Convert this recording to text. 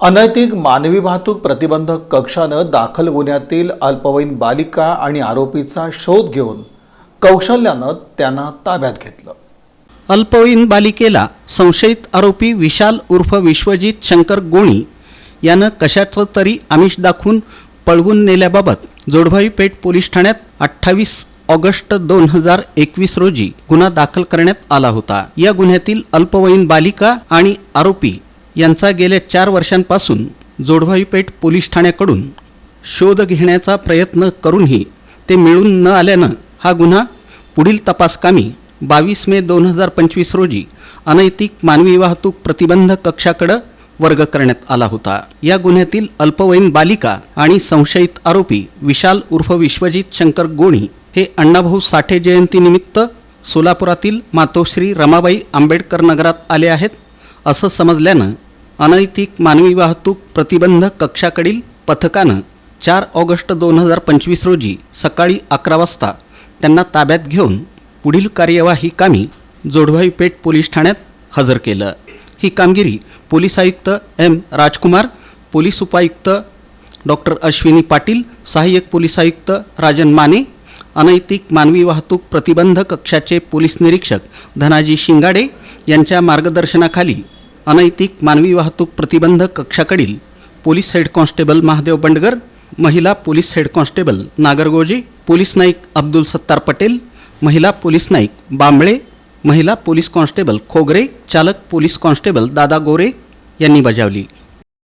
अनैतिक मानवी वाहतूक प्रतिबंधक कक्षानं दाखल गुन्ह्यातील अल्पवयीन बालिका आणि आरोपीचा शोध घेऊन कौशल्यानं त्यांना ताब्यात घेतलं. अल्पवयीन बालिकेला संशयित आरोपी विशाल उर्फ विश्वजित शंकर गोणी यानं कशाचं तरी आमिष दाखवून पळवून नेल्याबाबत जोडभाई पेठ पोलीस ठाण्यात अठ्ठावीस ऑगस्ट दोन हजार एकवीस रोजी गुन्हा दाखल करण्यात आला होता. या गुन्ह्यातील अल्पवयीन बालिका आणि आरोपी यांचा गेल्या चार वर्षांपासून जोडवाईपेठ पोलीस ठाण्याकडून शोध घेण्याचा प्रयत्न करूनही ते मिळून न आल्यानं हा गुन्हा पुढील तपासकामी बावीस मे दोन हजार पंचवीस रोजी अनैतिक मानवी वाहतूक प्रतिबंध कक्षाकडं वर्ग करण्यात आला होता. या गुन्ह्यातील अल्पवयीन बालिका आणि संशयित आरोपी विशाल उर्फ विश्वजित शंकर गोणी हे अण्णाभाऊ साठे जयंतीनिमित्त सोलापुरातील मातोश्री रमाबाई आंबेडकर नगरात आले आहेत असं समजल्यानं अनैतिक मानवी वाहतूक प्रतिबंध कक्षाकडील पथकानं चार ऑगस्ट दोन हजार पंचवीस रोजी सकाळी अकरा वाजता त्यांना ताब्यात घेऊन पुढील कार्यवाही कामी जोडवाई पेठ पोलीस ठाण्यात हजर केलं. ही कामगिरी पोलीस आयुक्त एम राजकुमार पोलीस उपायुक्त डॉक्टर अश्विनी पाटील सहाय्यक पोलीस आयुक्त राजन माने अनैतिक मानवी वाहतूक प्रतिबंध कक्षाचे पोलीस निरीक्षक धनाजी शिंगाडे यांच्या मार्गदर्शनाखाली अनैतिक मानवी वाहतूक प्रतिबंध कक्षाकडील police head constable Mahadev Bandgar महिला police head constable Nagargoji police naik Abdul Sattar Patel महिला पोलीस नाईक बांबळे महिला पोलीस कॉन्स्टेबल खोगरे चालक पोलीस कॉन्स्टेबल दादा गोरे यांनी बजावली.